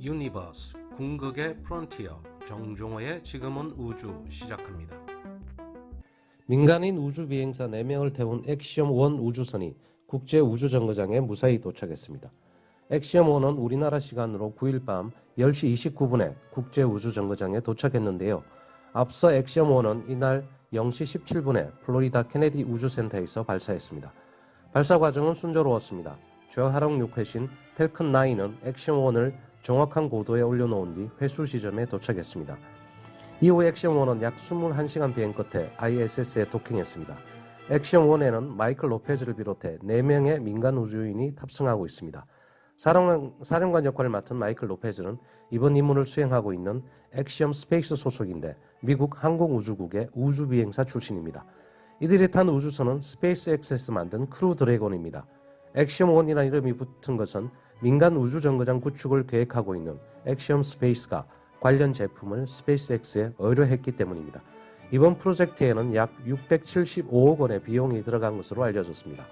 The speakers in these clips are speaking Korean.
유니버스 궁극의 프론티어 정종호의 지금은 우주 시작합니다. 민간인 우주 비행사 4명을 태운 엑시엄 1 우주선이 국제 우주 정거장에 무사히 도착했습니다. 엑시엄 1은 우리나라 시간으로 9일 밤 10시 29분에 국제 우주 정거장에 도착했는데요. 앞서 엑시엄 1은 이날 0시 17분에 플로리다 케네디 우주센터에서 발사했습니다. 발사 과정은 순조로웠습니다. 저하락 로켓인 펠컨 9은 엑시엄 1을 정확한 고도에 올려놓은 뒤 회수 지점에 도착했습니다. 이후 액션 1은 약 21시간 비행 끝에 ISS에 도킹했습니다. 액션 1에는 마이클 로페즈를 비롯해 4명의 민간 우주인이 탑승하고 있습니다. 사령관, 사령관 역할을 맡은 마이클 로페즈는 이번 임무를 수행하고 있는 액시엄 스페이스 소속인데 미국 항공우주국의 우주비행사 출신입니다. 이들이 탄 우주선은 스페이스 엑스에서 만든 크루 드래곤입니다. 액시엄 1이라는 이름이 붙은 것은 민간 우주 정거장 구축을 계획하고 있는 액시엄 스페이스가 관련 제품을 스페이스X에 의뢰했기 때문입니다. 이번 프로젝트에는 약 675억 원의 비용이 들어간 것으로 알려졌습니다.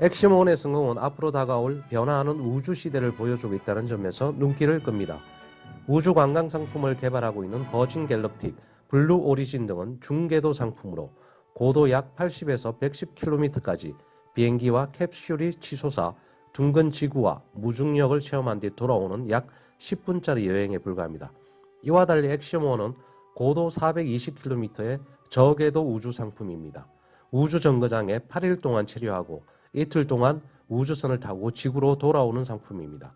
액시몬의 성공은 앞으로 다가올 변화하는 우주 시대를 보여주고 있다는 점에서 눈길을 끕니다. 우주 관광 상품을 개발하고 있는 버진 갤럭틱, 블루 오리진 등은 중궤도 상품으로 고도 약 80에서 110km까지 비행기와 캡슐이 치솟아 둥근 지구와 무중력을 체험한 뒤 돌아오는 약 10분짜리 여행에 불과합니다. 이와 달리 액시모어는 고도 420km의 저궤도 우주 상품입니다. 우주 정거장에 8일 동안 체류하고 이틀 동안 우주선을 타고 지구로 돌아오는 상품입니다.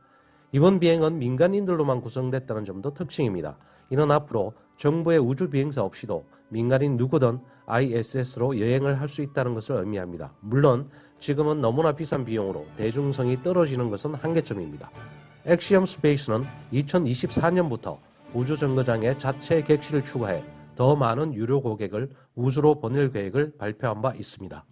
이번 비행은 민간인들로만 구성됐다는 점도 특징입니다. 이는 앞으로 정부의 우주 비행사 없이도 민간인 누구든 ISS로 여행을 할 수 있다는 것을 의미합니다. 물론 지금은 너무나 비싼 비용으로 대중성이 떨어지는 것은 한계점입니다. 엑시엄 스페이스는 2024년부터 우주 정거장에 자체 객실을 추가해 더 많은 유료 고객을 우주로 보낼 계획을 발표한 바 있습니다.